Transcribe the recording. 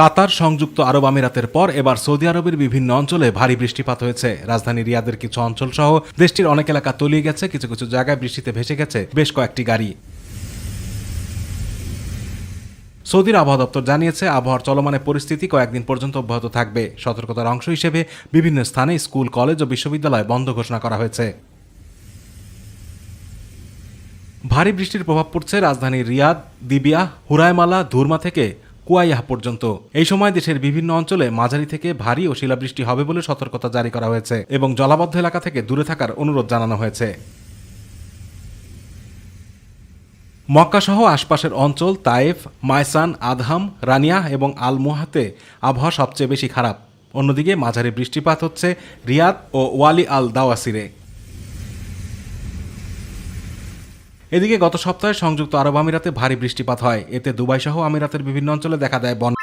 কাতার সংযুক্ত আরব আমিরাতের পর এবার সৌদি আরবের বিভিন্ন অঞ্চলে ভারী বৃষ্টিপাত হয়েছে। রাজধানী রিয়াদের কিছু অঞ্চল সহ দেশটির অনেক এলাকা তলিয়ে গেছে, কিছু কিছু জায়গায় বৃষ্টিতে ভেসে গেছে বেশ কয়েকটি গাড়ি। সৌদির আবহাওয়া দপ্তর জানিয়েছে, আবহাওয়ার চলমানের পরিস্থিতি কয়েকদিন পর্যন্ত অব্যাহত থাকবে। সতর্কতার অংশ হিসেবে বিভিন্ন স্থানে স্কুল, কলেজ ও বিশ্ববিদ্যালয় বন্ধ ঘোষণা করা হয়েছে। ভারী বৃষ্টির প্রভাব পড়ছে রাজধানীর রিয়াদ, দিবিয়া হুরায়মালা ধুরমা থেকে কুয়াইয়াহ পর্যন্ত। এই সময় দেশের বিভিন্ন অঞ্চলে মাঝারি থেকে ভারী ও শিলাবৃষ্টি হবে বলে সতর্কতা জারি করা হয়েছে এবং জলাবদ্ধ এলাকা থেকে দূরে থাকার অনুরোধ জানানো হয়েছে। মক্কাসহ আশপাশের অঞ্চল তায়েফ মায়সান আদহাম রানিয়া এবং আল মুহাতে আবহাওয়া সবচেয়ে বেশি খারাপ। অন্যদিকে মাঝারি বৃষ্টিপাত হচ্ছে রিয়াদ ও ওয়ালি আল দাওয়াসিরে এদিকে গত সপ্তাহে সংযুক্ত আরব আমিরাতে ভারী বৃষ্টিপাত হয়। এতে দুবাই সহ আমিরাতের বিভিন্ন অঞ্চলে দেখা দেয় বন্যা।